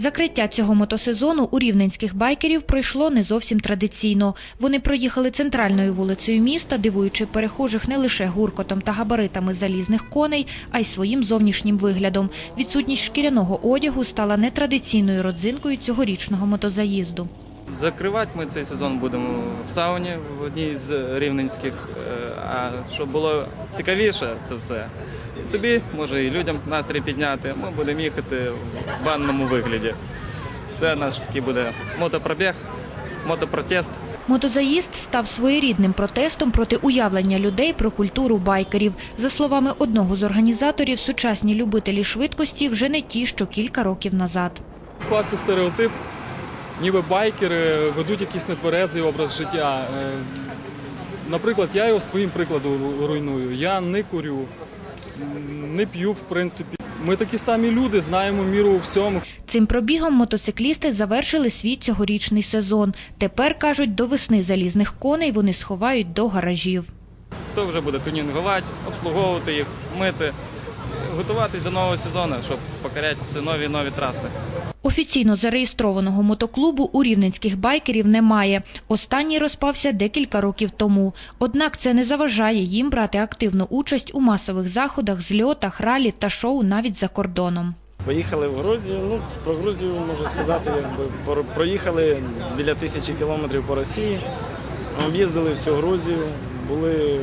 Закриття цього мотосезону у рівненських байкерів пройшло не зовсім традиційно. Вони проїхали центральною вулицею міста, дивуючи перехожих не лише гуркотом та габаритами залізних коней, а й своїм зовнішнім виглядом. Відсутність шкіряного одягу стала нетрадиційною родзинкою цьогорічного мотозаїзду. Закривати ми цей сезон будемо в сауні в одній з рівненських. Е, А щоб було цікавіше це все. І собі, може, і людям настрій підняти. Ми будемо їхати в банному вигляді. Це наш такий буде мотопробіг, мотопротест. Мотозаїзд став своєрідним протестом проти уявлення людей про культуру байкерів. За словами одного з організаторів, сучасні любителі швидкості вже не ті, що кілька років назад. Склався стереотип, ніби байкери ведуть якийсь нетверезий образ життя. Е, Наприклад, я його своїм прикладом руйную. Я не курю, не п'ю, в принципі. Ми такі самі люди, знаємо міру у всьому. Цим пробігом мотоциклісти завершили свій цьогорічний сезон. Тепер, кажуть, до весни залізних коней вони сховають до гаражів. Хто вже буде тунінгувати, обслуговувати їх, мити, готуватись до нового сезону, щоб покоряти все нові і нові траси. Офіційно зареєстрованого мотоклубу у рівненських байкерів немає. Останній розпався декілька років тому. Однак це не заважає їм брати активну участь у масових заходах, зльотах, ралі та шоу навіть за кордоном. Поїхали в Грузію. Ну, про Грузію можу сказати, якби проїхали біля тисячі кілометрів по Росії. Об'їздили всю Грузію, були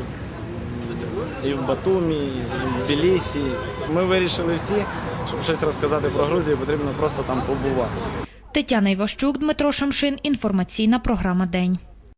і в Батумі, і в Білісі. Ми вирішили всі, щоб щось розказати про Грузію, потрібно просто там побувати. Тетяна Іващук, Дмитро Шамшин. Інформаційна програма День.